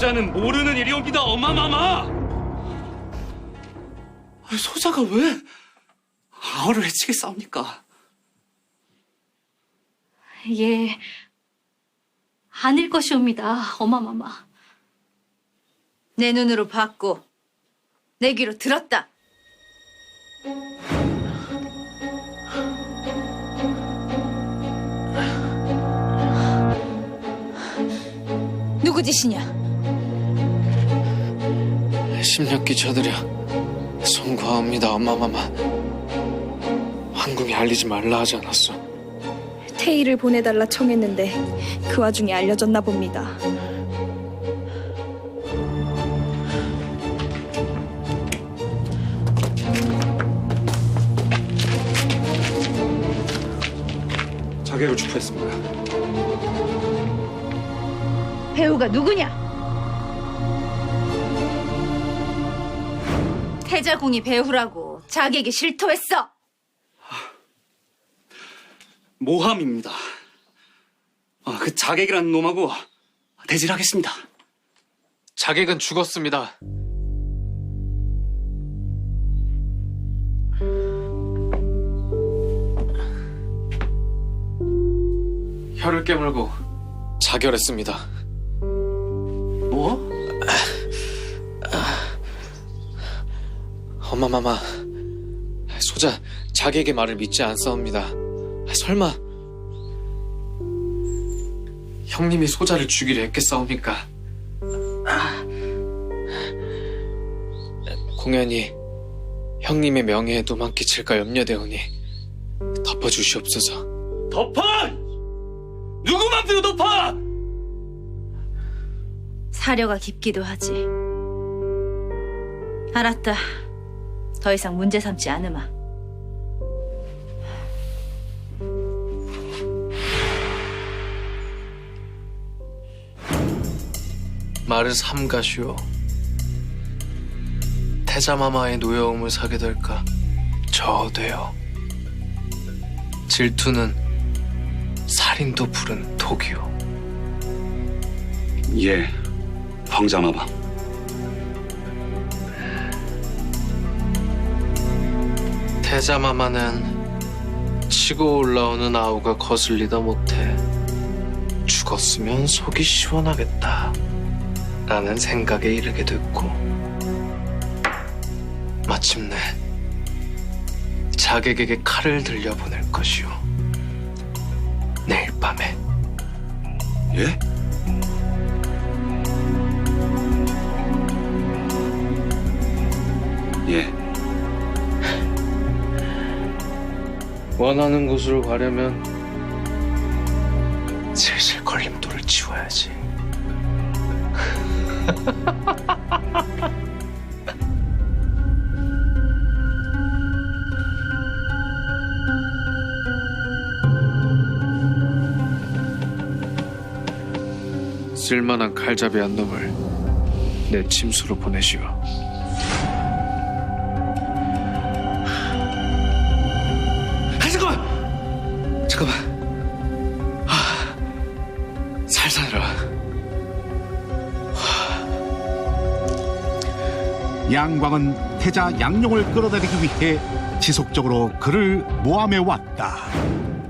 소자는 모르는 일이옵니다, 엄마마마. 아니, 소자가 왜 아우를 해치게 싸웁니까? 예, 아닐 것이옵니다, 어마마마. 내 눈으로 봤고 내 귀로 들었다. 누구 짓이냐? 십년기 저들여 송구하옵니다 엄마마마 황궁에 알리지 말라 하지 않았소 테이를 보내달라 청했는데 그 와중에 알려졌나 봅니다. 자객을 축소했습니다. 배우가 누구냐? 태자궁이 배우라고 자기에게 실토했어. 모함입니다. 아, 그 자객이라는 놈하고 대질하겠습니다. 자객은 죽었습니다 혀를 깨물고 자결했습니다 뭐? 엄마마마 소자 자객의 말을 믿지 않사옵니다 설마 형님이 소자를 죽이려 했겠사옵니까 공연히 형님의 명예에 도망 끼칠까 염려되오니 덮어주시옵소서 덮어! 누구 맘대로 덮어! 사려가 깊기도 하지. 알았다. 더 이상 문제 삼지 않으마. 말을 삼가시오. 태자마마의 노여움을 사게 될까? 저어돼요. 질투는 살인도 부른 독이오. 예, 황자마마. 태자마마는 치고 올라오는 아우가 거슬리다 못해 죽었으면 속이 시원하겠다. 라는 생각에 이르게 됐고 마침내 자객에게 칼을 들려보낼 것이오. 내일 밤에 예? 예, 원하는 곳으로 가려면 슬슬 걸림돌을 치워야지. 쓸만한 칼잡이 한 놈을 내 침수로 보내시오. 잠깐만! 잠깐만. 아, 살살해라. 양광은 태자 양용을 끌어내리기 위해 지속적으로 그를 모함해 왔다.